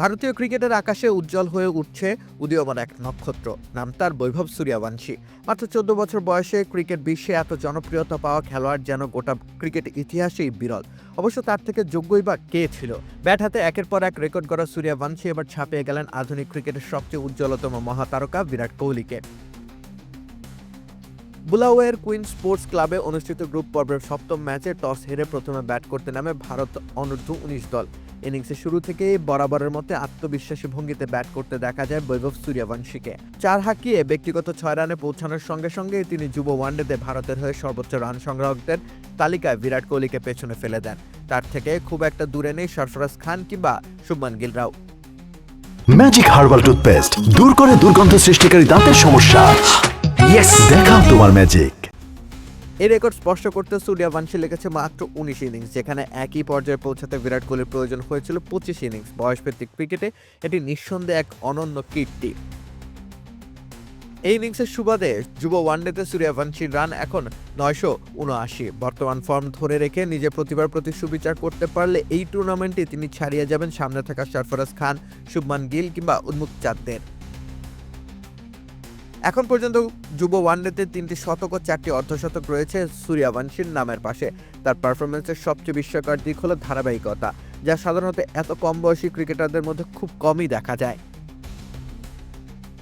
ভারতীয় ক্রিকেটের আকাশে উজ্জ্বল হয়ে উঠছে উদীয়মান এক নক্ষত্র। নাম তার বৈভব সূর্যবংশী। মাত্র চোদ্দ বছর বয়সে ক্রিকেট বিশ্বে এত জনপ্রিয়তা পাওয়া খেলোয়াড় যেন গোটা ক্রিকেট ইতিহাসেই বিরল। অবশ্য তার থেকে যোগ্যই বা কে ছিল? ব্যাট হাতে একের পর এক রেকর্ড করা সূর্যবংশী এবার ছাপিয়ে গেলেন আধুনিক ক্রিকেটের সবচেয়ে উজ্জ্বলতম মহাতারকা বিরাট কোহলিকে। বুলাওয়ের কুইন স্পোর্টস ক্লাবে অনুষ্ঠিত গ্রুপ পর্বের সপ্তম ম্যাচে টস হেরে প্রথমে ব্যাট করতে নামে ভারত অনূর্ধ্ব উনিশ দল। ইনিংসের শুরু থেকেই বরাবরের মতে আত্মবিশ্বাসী ভঙ্গিতে ব্যাট করতে দেখা যায় বৈভব সূর্যবংশীকে। চার হাঁকিয়ে ব্যক্তিগত ছয় রানে পৌঁছানোর সঙ্গে সঙ্গে তিনি যুব ওয়ানডেতে ভারতের হয়ে সর্বোচ্চ রান সংগ্রাহকদের তালিকায় বিরাট কোহলিকে পেছনে ফেলে দেন। তার থেকে খুব একটা দূরে নেই সরফরাজ খান কিংবা শুভমান গিলরাও ম্যাজিক হার্বাল টুথপেস্ট দূর করে দুর্গন্ধ সৃষ্টিকারী দাঁতের সমস্যা। ইয়েস দেখাও তোমার ম্যাজিক এই রেকর্ড স্পষ্ট করতে সূর্যবংশী লেগেছে মাত্র উনিশ ইনিংস যেখানে একই পর্যায়ে পৌঁছাতে বিরাট কোহলির প্রয়োজন হয়েছিল পঁচিশ ইনিংস বয়সভিত্তিক ক্রিকেটে এটি নিঃসন্দেহে এক অনন্য কীর্তি। এই ইনিংসের সুবাদে যুব ওয়ানডেতে সূর্যবংশীর রান এখন নয়শো উনআশি। বর্তমান ফর্ম ধরে রেখে নিজের প্রতিভার প্রতি সুবিচার করতে পারলে এই টুর্নামেন্টে তিনি ছাড়িয়ে যাবেন সামনে থাকা সরফরাজ খান, শুভমান গিল কিংবা উন্মুক্ত চাঁদদের। এখন পর্যন্ত যুব ওয়ানডেতে তিনটি শতক ও চারটি অর্ধশতক রয়েছে সূর্যবংশীর নামের পাশে। তার পারফরমেন্সের সবচেয়ে বিস্ময়কর দিক হলো ধারাবাহিকতা, যা সাধারণত এত কম বয়সী ক্রিকেটারদের মধ্যে খুব কমই দেখা যায়।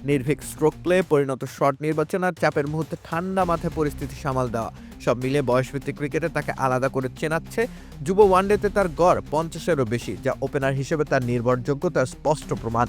নির্ভীক স্ট্রোক প্লে পরিণত শট নির্বাচন আর চাপের মুহূর্তে ঠান্ডা মাথায় পরিস্থিতি সামাল দেওয়া, সব মিলে বয়সভিত্তিক ক্রিকেটে তাকে আলাদা করে চেনাচ্ছে যুব ওয়ানডেতে তার গড় পঞ্চাশেরও বেশি, যা ওপেনার হিসেবে তার নির্ভরযোগ্যতার স্পষ্ট প্রমাণ।